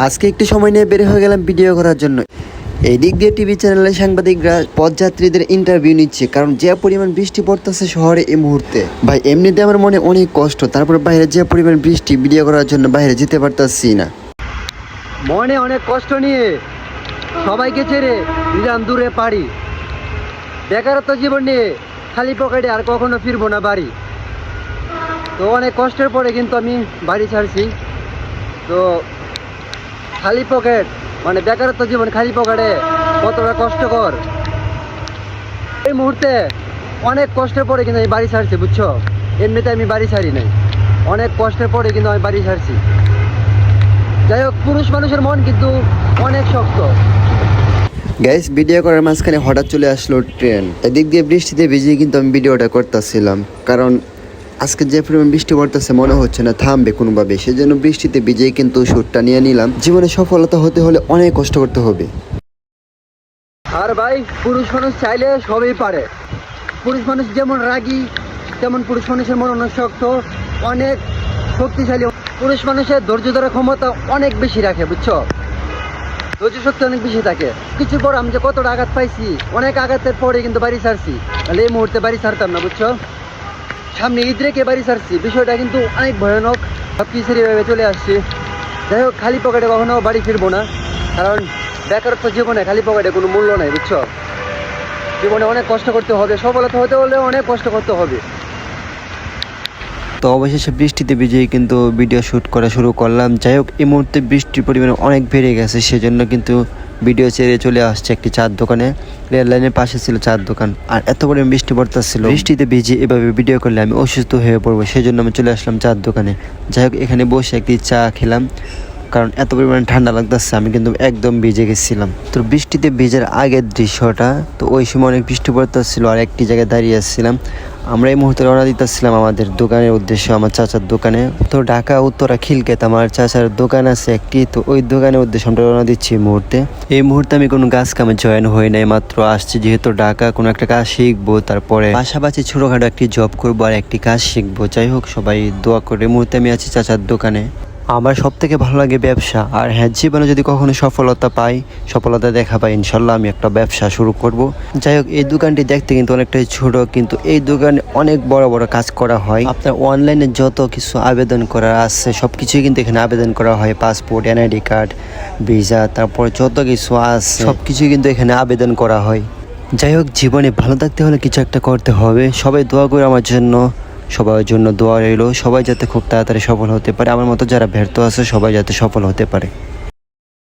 আজকে একটু সময় নিয়ে বের হয়ে গেলাম ভিডিও করার জন্য। এই দিক দিয়ে টিভি চ্যানেলের সাংবাদিকরা পথযাত্রীদের ইন্টারভিউ নিচ্ছে, কারণ যে পরিমাণ বৃষ্টি পড়তেছে শহরে এই মুহূর্তে। ভাই, এমনিতে আমার মনে অনেক কষ্ট, তারপর বাইরে যে পরিমাণ বৃষ্টি ভিডিও করার জন্য বাইরে যেতে পারতাছি না। মনে অনেক কষ্ট নিয়ে সবাইকে ছেড়ে নিলাম দূরে পারি বেকারত্ব জীবন নিয়ে খালি পকেটে আর কখনো ফিরবো না বাড়ি। তো অনেক কষ্টের পরে কিন্তু আমি বাড়ি ছাড়ছি। তো খালি পকেট। মানে বেকারত্ব জীবন খালি পকেটে। কতটা কষ্টকর। এই মুহূর্তে অনেক কষ্টের পরে কিন্তু আমি বাড়ি ছাড়ছি, বুঝছ? এমনিতে আমি বাড়ি ছাড়ি নাই। অনেক কষ্টের পরে কিন্তু আমি বাড়ি ছাড়ছি। যাই হোক, পুরুষ মানুষের মন কিন্তু অনেক শক্ত। গ্যাস ভিডিও করার মাঝখানে হঠাৎ চলে আসলো ট্রেন। এদিক দিয়ে বৃষ্টিতে ভিজিয়ে কিন্তু আমি ভিডিওটা করতেছিলাম। কারণ আজকে যে পরিমাণ বৃষ্টি পড়তেছে, মনে হচ্ছে না থামবে কোনোভাবে। সেজন্য বৃষ্টিতে ভিজিয়ে কিন্তু শ্যুটটা নিয়ে নিলাম। জীবনে সফলতা হতে হলে অনেক কষ্ট করতে হবে। আর ভাই, পুরুষ মানুষ চাইলে সবই পারে। পুরুষ মানুষ যেমন রাগী, তেমন পুরুষ মানুষের মন শক্ত, অনেক শক্তিশালী। পুরুষ মানুষের ধৈর্য ধরার ক্ষমতা অনেক বেশি রাখে, বুঝছ? ধৈর্য শক্তি অনেক বেশি থাকে। কিছু পর আমি যে কতটা আঘাত পাইছি, অনেক আঘাতের পরে কিন্তু বাড়ি ছাড়ছি। তাহলে এই মুহূর্তে বাড়ি ছাড়তাম না, বুঝছ? সামনে ঈদ রেখে বাড়ি ছাড়ছি। বিষয়টা কিন্তু অনেক ভয়ানক। সব কিছু এভাবে চলে আসছে। যাই হোক, খালি পকেটে কখনো বাড়ি ফিরবো না। কারণ বেকারত্ব জীবনে খালি পকেটে কোনো মূল্য নাই, বুঝছ? জীবনে অনেক কষ্ট করতে হবে, সফলতা হতে হলে অনেক কষ্ট করতে হবে। তো অবশেষে বৃষ্টিতে ভিজেই কিন্তু ভিডিও শ্যুট করা শুরু করলাম। যাই হোক, এই মুহূর্তে বৃষ্টির পরিমাণ অনেক বেড়ে গেছে, সেজন্য কিন্তু ভিডিও ছেড়ে চলে আসছে একটি চার দোকানে। রেল লাইনের পাশে ছিল চার দোকান। আর এত পরিমাণ বৃষ্টি পড়তেছিল। বৃষ্টিতে ভিজে এভাবে ভিডিও করলে আমি অসুস্থ হয়ে পড়ব। সেই জন্য আমি চলে আসলাম চার দোকানে। যাই হোক, এখানে বসে একটি চা খেলাম। কারণ এত পরিমাণে ঠান্ডা লাগতেছে, আমি কিন্তু একদম ভিজে গেছিলাম। তো বৃষ্টিতে ভিজার আগের দৃশ্যটা, তো ওই সময় অনেক বৃষ্টি পড়তেছিল আর একটি জায়গায় দাঁড়িয়ে আসছিলাম আমরা এই মুহূর্তে রওনা দিতেছিলাম আমাদের দোকানের উদ্দেশ্যে, আমার চাচার দোকানে। তো ঢাকা, উত্তরা খিলকেত আমার চাচার দোকান আছে একটি, তো ওই দোকানের উদ্দেশ্যে আমরা রওনা দিচ্ছি এই মুহূর্তে। এই মুহূর্তে আমি কোনো গাছ কামে জয়েন হই নাই, মাত্র আসছি যেহেতু ঢাকা কোনো একটা কাজ শিখব, তারপরে পাশাপাশি ছোটোখাটো একটি জব করব আর একটি কাজ শিখব। যাই হোক, সবাই দোয়া করে, এই মুহূর্তে আমি আছি চাচার দোকানে। আমার সব থেকে ভালো লাগে ব্যবসা। আর হ্যাঁ জীবনে যদি কখনো সফলতা পাই, সফলতা দেখা পাই, ইনশাল্লাহ আমি একটা ব্যবসা শুরু করব। যাই হোক, এই দোকানটি দেখতে কিন্তু অনেকটাই ছোট, কিন্তু এই দোকানে অনেক বড় বড় কাজ করা হয়। আপনার অনলাইনে যত কিছু আবেদন করার আছে সব কিছুই কিন্তু এখানে আবেদন করা হয়। পাসপোর্ট, এনআইডি কার্ড, ভিসা, তারপর যত কিছু আছে সব কিছুই কিন্তু এখানে আবেদন করা হয়। যাই হোক, জীবনে ভালো থাকতে হলে কিছু একটা করতে হবে। সবাই দোয়া করে আমার জন্য। সবার জন্য দোয়া রইল। সবাই যাতে খুব তাড়াতাড়ি সফল হতে পারে। আমার মতো যারা ব্যর্থ আছে, সবাই যাতে সফল হতে পারে।